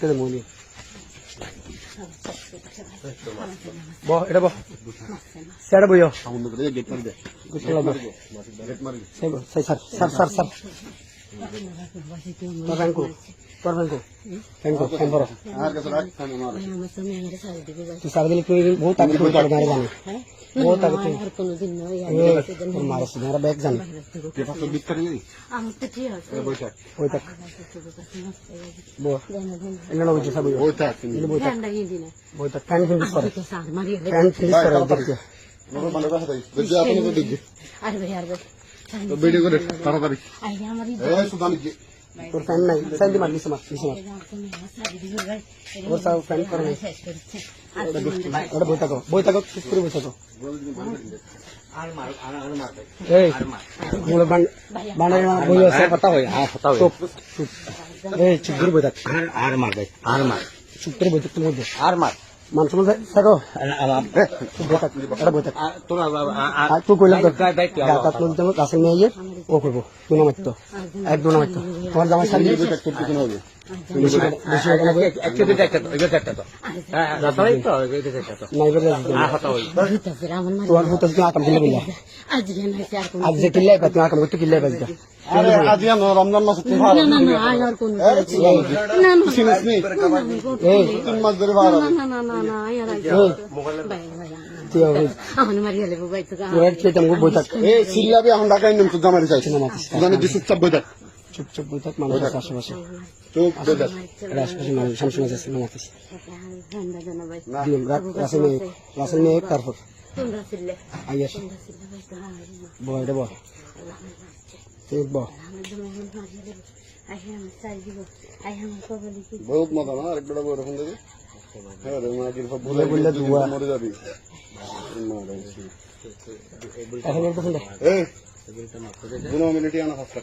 দে মনি ব এটা ব সেটা বইও গেট মারি দে মারি স্যার স্যার স্যার স্যার মার তুই সারা তুই বহুত আগে জানি বহুত আগে তুই আর কোনোদিন নয় মারা সিনারা ব্যাগ জানি। তাক তাক তাক মানে তাড়াতাড়ি। তোর ফ্যান নাই মার লিসে মার লিসে মার। দিবে ভাই ওর সাথে ফ্যান করে নাই। ওটা বই থাকো বই থাকো শেষ করে বই থাকো। এই মুলে বান বানাই না বই আছে কথা হয় আর কথা হয় চুপ চুপ। এই চুপ করে বই থাক। আর আর মার আর মার। চুপ করে বই থাক তুমি আর মার। মান সময় থাকো তুই কইলাম তো নিয়ে ও করব তুই না মারতো একদম না মারতো তোমার জামাই হ্যাঁ হয় রমজান মাসে তিন মাস ধরে বই থাক সিল্লাবি এখন ঢাকায় নিম তো জামাই চাইছি না জানি দি বই থাক চুপ চুপ বই থাক মানুষ আছে আশেপাশে। চুপ বই থাক। আশেপাশে মানুষ আছে রাসেল মেয়ে রাসেল মেয়ে তারপর? এটা বহুত মজা না? দেখি? হ্যাঁ রে মা গির ভুলে বললে দুয়া। মরে যাবি। এখন একটু শুনলে এই দুনো আনা না দিও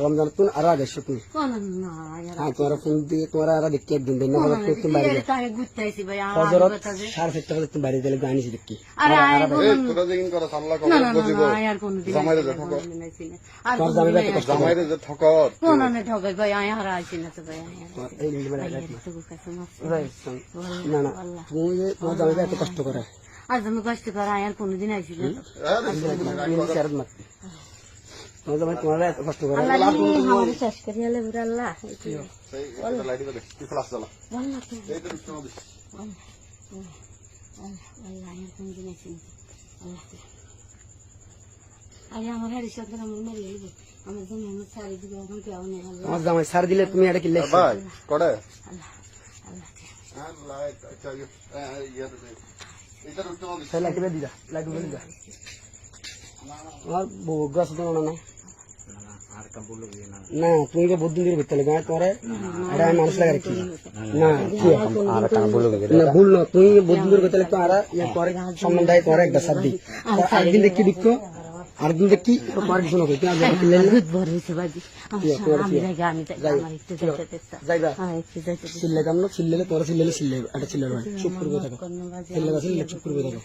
রমজান তুন আর আগে শুকুন হ্যাঁ তোমার ফোন দিয়ে তোমার আর দেখি একদিন দিন না বলে তুমি সাড়ে বাজে দিলে দেখি। না না তোমার এত কষ্ট করে। আজ আমি কষ্ট করে আয় আর কোনদিন আইছি না তুমি স্যারত মার তোমার তোমার এত কষ্ট করে? আল্লাহ আমার শেষ করি হলে বুড়া আল্লাহ। আমার আমার আমার আমার তোমার জামাই সার দিলে তুমি এটা কিনলে ভাই বেদি যা তোমার বউ গাছ তো না। না আর কাম বলল না। না তুমি তো বুদ্ধি দিয়ে ভিতরে গায়ে তোমার আমি মানুষ লাগার কি? না কি? আর কাম বলল না ভুল না তুমি বুদ্ধি দিয়ে ভিতরে তো আর ইয়ে করে সম্মান দেয় তোমার একটা সাদি আরেকদিন দেখি দেখো আরেকদিন দেখি তোমার কিছু না কই তুমি আগে কিনলে না বহুত বড় হয়েছে বাজি আমি জায়গা আমি আমার একটু যাইতে তেস্তা যাইবা হ্যাঁ একটু যাইতে চিল্লে কাম না চিল্লেলে তোরা চিল্লেলে চিল্লে একটা চিল্লে ভাই চুপ করবে থাকো। চিল্লে গাছে চুপ করবে থাকো।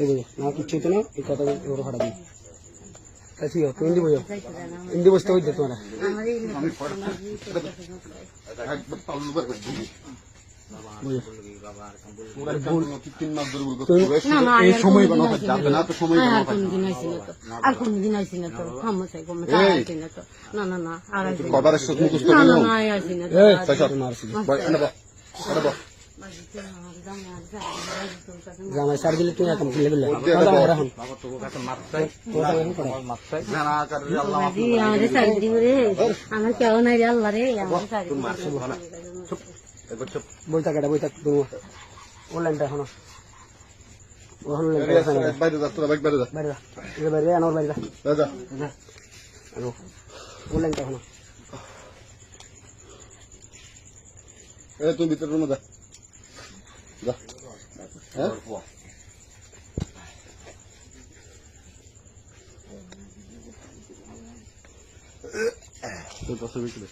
এই যে না কিছু তো না এই কথা ওর ফাটা দিই বইও যাইতে দেয় না ইন্দি বসতে হইতে তোমার আমার এই একবার তালু বার করে দিবি বইও পুরা ভুল তিন মাস ধরে বলব না না এই আর সময় কোনদিন বানাতে আইছি যাবে না আর বানাতে কোনদিন আইছি না তো আর কোনদিন আইছি না তো থামো চাই কমে আইছি না তো না না না আর আইছি না। কবারের সাথে মুখস্থ না না না আইছি না জামাই সার দিলে তুমি এখন কিনলে দিলে আমার কেউ নাই আল্লাহ রে। বই থাক বই থাক তুমি। ও লাইনটা এখন। লাইনটা আছে বাইরে যা তোরা বাইরে যা। বাইরে যা। বাইরে আনোর বাইরে যা। যা। যা। আনো। ও লাইনটা এখনও। এই তুই ভিতর রুমে যা। যা তোর দশ বিকেলে